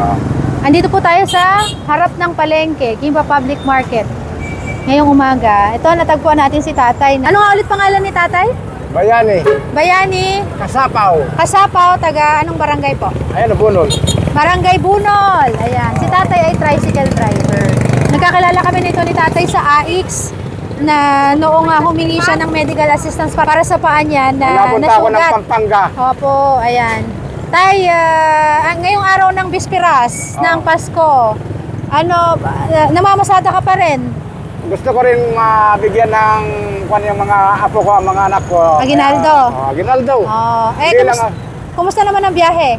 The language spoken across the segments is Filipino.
Oo. Andito po tayo sa harap ng palengke, Kimba Public Market. Ngayong umaga, ito natagpuan natin si tatay. Ano nga ulit pangalan ni tatay? Bayani, Bayani, Kasapaw. Kasapaw, taga anong barangay po? Ayan, bunol. Barangay Bunol. Ayan, si tatay ay tricycle driver. Nagkakilala kami nito ni tatay sa AX na noong ah, humingi siya ng medical assistance para sa paa niya na Napunta ako ng. Pampanga. Opo, ayan. Tay, ang- ngayong araw ng Bispiras Oo. ng Pasko, ano, ah, namamasada ka pa rin? Gusto ko rin mabigyan ng kwan yung mga apo ko, ang mga anak ko. Aguinaldo. Kaya, oh, Aguinaldo. Oh, eh, Hindi kumusta, kumusta naman ang biyahe?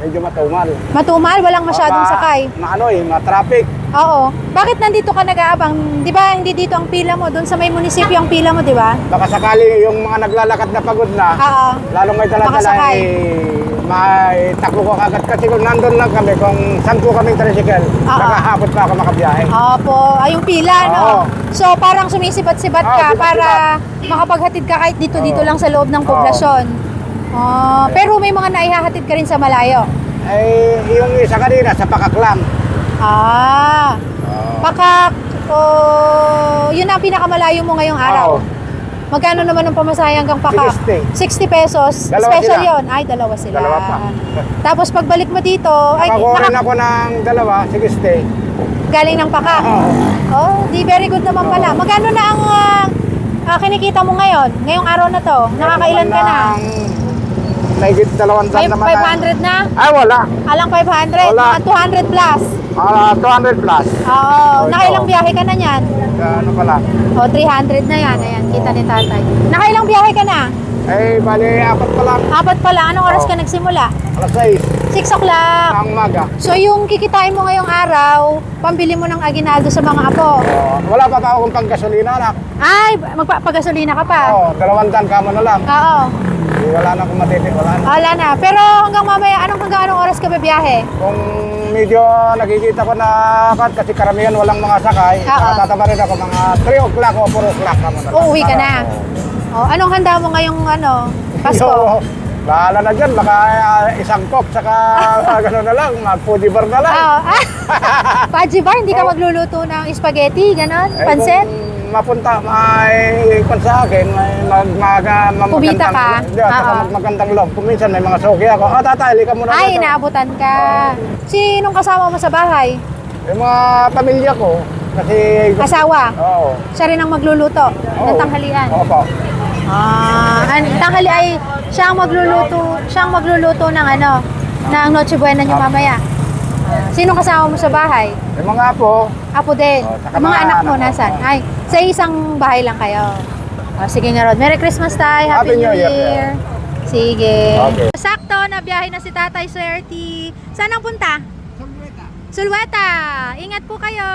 Medyo matumal. Matumal, walang masyadong Ma- sakay. Maano eh, ma-traffic. Oo. Bakit nandito ka nag-aabang? Di ba hindi dito ang pila mo? Doon sa may munisipyo ang pila mo, di ba? Baka sakali yung mga naglalakad na pagod na, Oo. lalong may Makasakay. eh, may takbo ko kagad kasi kung nandun lang kami, kung saan po kaming tricycle, Oo. nakahabot pa ako makabiyahe. Opo, ay yung pila, no? Oo. So, parang sumisibat-sibat Oo, ka sibat-sibat. para makapaghatid ka kahit dito-dito Oo. lang sa loob ng Oo. poblasyon. Oh, pero may mga naihahatid ka rin sa malayo. Eh, yung isa kanina, sa pakaklang. Ah, pakak, oh, yun ang pinakamalayo mo ngayong araw. Oo. Magkano naman ang pamasahe hanggang pakak? 60. 60 pesos. Dalawa Special sila. yon. Ay, dalawa sila. Dalawa pa. Tapos pagbalik mo dito, ay, Nakakuha rin naka- ako ng dalawa, sige stay. galing ng pakak. Oh, di very good naman pala. Magkano na ang ah, ah, kinikita mo ngayon? Ngayong araw na to? Nakakailan ka na? Mahigit dalawang May daan naman 500 na? Ay, wala. Alang 500? Wala. Mga 200 plus? Ah, 200 plus. Oo. Oh, Nakailang biyahe ka na yan? Ano pala? O, 300 na yan. Ayan, kita ni tatay. Nakailang biyahe ka na? Eh, bali, apat pa lang. Apat pala. Anong oras Oo. ka nagsimula? Alas 6 6 o'clock. ng umaga. So, yung kikitain mo ngayong araw, pambili mo ng aginaldo sa mga apo. Oh, wala pa pa akong panggasolina, anak. Ay, magpapagasolina ka pa. Oh, dalawang daan kamo na lang. Oo. Wala na akong matiti, wala na. Wala na. Pero hanggang mamaya, anong hanggang anong oras ka bibiyahe? Kung medyo nakikita ko na kat, kasi karamihan walang mga sakay, Oo. nakatataba rin ako mga 3 o'clock o 4 o'clock kamo na. Uuwi ka na. oh. Oh, anong handa mo ngayong ano, Pasko? Yo, bahala na dyan, baka ah, isang coke, saka gano'n na lang, mag-foodie bar na lang. Ah, ah. Paji bar, hindi ka Oh. magluluto ng spaghetti, ganon, Eh, pansit? Kung mapunta, may kung sa akin, may mag, mag, mag, Kumita ka? Hindi, at Oo. mag, magandang loob. Kung minsan may mga sogi ako, ah, tatay, ka muna Ay, dito. inaabutan ka. Sinong kasama mo sa bahay? Yung mga pamilya ko, kasi... Asawa? Oo. Siya rin ang magluluto ng Oo. tanghalian. Opo. Ah, an tanghali ay siya ang magluluto, siya ang magluluto ng ano, ng Noche Buena niyo mamaya. Sino kasama mo sa bahay? Yung mga apo, Apo din. Oh, saka mga mga anak mo anak ko. nasan? Ay, sa isang bahay lang kayo. Oh, sige nga Rod. Merry Christmas tayo. Happy, Happy New. Year. Sige. Okay. Sakto, nabiyahe na si Tatay Swerte. Saan ang punta? Sulweta. Ingat po kayo.